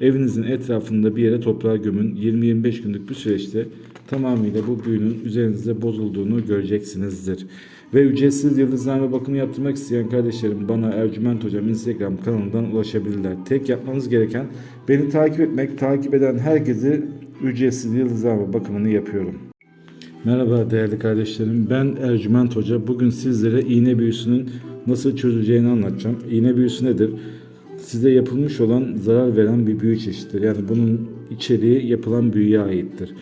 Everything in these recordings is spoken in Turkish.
evinizin etrafında bir yere toprağa gömün. 20-25 günlük bir süreçte tamamıyla bu büyünün üzerinizde bozulduğunu göreceksinizdir. Ve ücretsiz yıldızlama bakımı yaptırmak isteyen kardeşlerim bana Ercüment Hocam Instagram kanalından ulaşabilirler. Tek yapmanız gereken beni takip etmek, takip eden herkese ücretsiz yıldızlama bakımını yapıyorum. Merhaba değerli kardeşlerim. Ben Ercüment Hoca. Bugün sizlere iğne büyüsünün nasıl çözüleceğini anlatacağım. İğne büyüsü nedir? Size yapılmış olan zarar veren bir büyü çeşididir. Yani bunun içeriği yapılan büyüye aittir.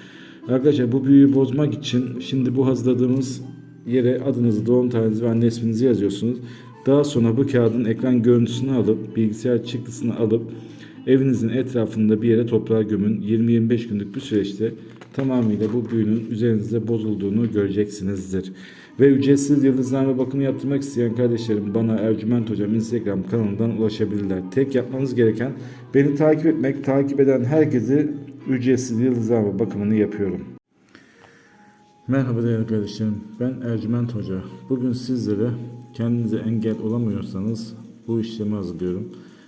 Arkadaşlar bu büyüyü bozmak için şimdi bu hazırladığımız yere adınızı, doğum tarihinizi ve anne isminizi yazıyorsunuz. Daha sonra bu kağıdın ekran görüntüsünü alıp, bilgisayar çıktısını alıp evinizin etrafında bir yere toprağa gömün. 20-25 günlük bir süreçte tamamıyla bu büyünün üzerinizde bozulduğunu göreceksinizdir. Ve ücretsiz yıldızlama bakımı yaptırmak isteyen kardeşlerim bana Ercüment Hocam Instagram kanalından ulaşabilirler. Tek yapmanız gereken beni takip etmek, takip eden herkese ücretsiz yıldızlama bakımını yapıyorum. Merhaba değerli kardeşlerim. Ben Ercüment Hoca. Bugün sizlere kendinize engel olamıyorsanız bu işlemi hazırlıyorum.